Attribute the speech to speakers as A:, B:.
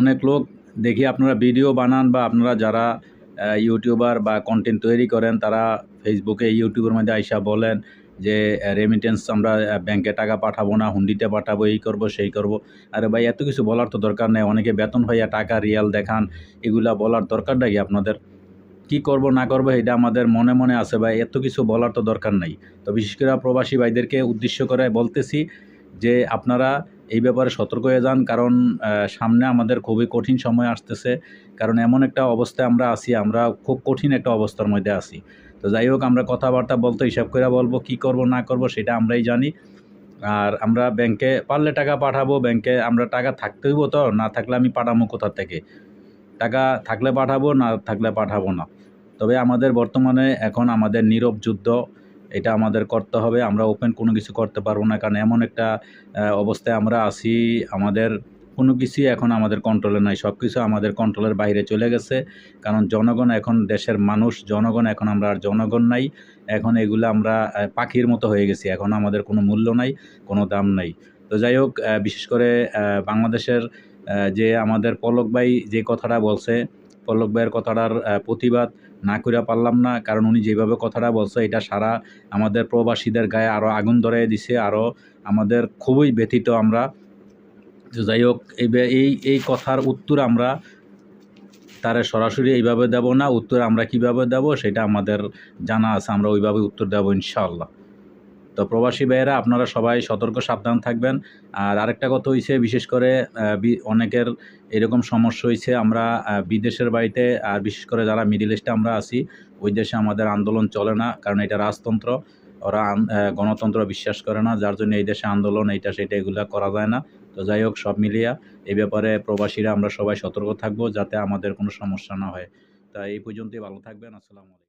A: অনেক লোক দেখি আপনারা ভিডিও বানান বা আপনারা যারা ইউটিউবার বা কন্টেন্ট তৈরি করেন, তারা ফেসবুকে ইউটিউবের মধ্যে আইসা বলেন যে রেমিটেন্স আমরা ব্যাংকে টাকা পাঠাবো না, হুন্ডিতে পাঠাবো, এই করব, সেই করব। আরে ভাই, এত কিছু বলার তো দরকার নেই। অনেকে বেতন হইয়া টাকা, রিয়াল দেখান, এগুলা বলার দরকারটা কি আপনাদের? কি করব, না করব, এটা আমাদের মনে মনে আছে ভাই, এত কিছু বলার তো দরকার নাই। তো বিশেষ করে প্রবাসী ভাইদেরকে উদ্দেশ্য করে বলতেছি যে, আপনারা এই ব্যাপারে সতর্ক হয়ে যান, কারণ সামনে আমাদের খুবই কঠিন সময় আসতেছে। কারণ এমন একটা অবস্থায় আমরা আছি, আমরা খুব কঠিন একটা অবস্থার মধ্যে আছি। তো যাই হোক, আমরা কথাবার্তা বলতে হিসাব করে বলব, কি করব, না করব, সেটা আমরাই জানি। আর আমরা ব্যাংকে পারলে টাকা পাঠাবো, ব্যাংকে আমরা টাকা থাকতে হইব তো, না থাকলে আমি পাঠাবো কোথা থেকে? টাকা থাকলে পাঠাবো, না থাকলে পাঠাবো না। তবে আমাদের বর্তমানে এখন আমাদের নীরব যুদ্ধ এটা আমাদের করতে হবে, আমরা ওপেন কোনো কিছু করতে পারব না। কারণ এমন একটা অবস্থায় আমরা আছি, আমাদের কোনো কিছুই এখন আমাদের কন্ট্রোলে নাই। সব কিছু আমাদের কন্ট্রোলের বাইরে চলে গেছে। কারণ জনগণ এখন দেশের মানুষ, জনগণ এখন আমরা আর জনগণ নাই। এখন এগুলো আমরা পাখির মতো হয়ে গেছি। এখন আমাদের কোনো মূল্য নাই, কোনো দাম নাই। তো যাই হোক বিশেষ করে বাংলাদেশের যে আমাদের পলক ভাই যে কথাটা বলছে পলক ভাইয়ের কথাটার প্রতিবাদ না করে পারলাম না। কারণ উনি যেভাবে কথাটা বলছে, এটা সারা আমাদের প্রবাসীদের গায়ে আরও আগুন ধরে দিছে আরও আমাদের খুবই ব্যথিত আমরা। তো যাই হোক এই এই কথার উত্তর আমরা তারে সরাসরি এইভাবে দেব না, উত্তর আমরা কীভাবে দেব সেটা আমাদের জানা আছে, আমরা ওইভাবে উত্তর দেবো ইনশাআল্লাহ। তো প্রবাসী ভাইয়েরা, আপনারা সবাই সতর্ক, সাবধান থাকবেন। আর আরেকটা কথা হয়েছে বিশেষ করে অনেকের এরকম সমস্যা হয়েছে আমরা বিদেশের বাড়িতে, আর বিশেষ করে যারা মিডিল ইস্টে আমরা আছি, ওই দেশে আমাদের আন্দোলন চলে না, কারণ এটা রাজতন্ত্র। ওরা গণতন্ত্র বিশ্বাস করে না, যার জন্য এই দেশে আন্দোলন, এইটা, সেটা, এগুলো করা যায় না। তো যাই হোক, সব মিলিয়া এই ব্যাপারে প্রবাসীরা আমরা সবাই সতর্ক থাকব, যাতে আমাদের কোনো সমস্যা না হয়। তা এই পর্যন্তই, ভালো থাকবেন, আসসালামু আলাইকুম।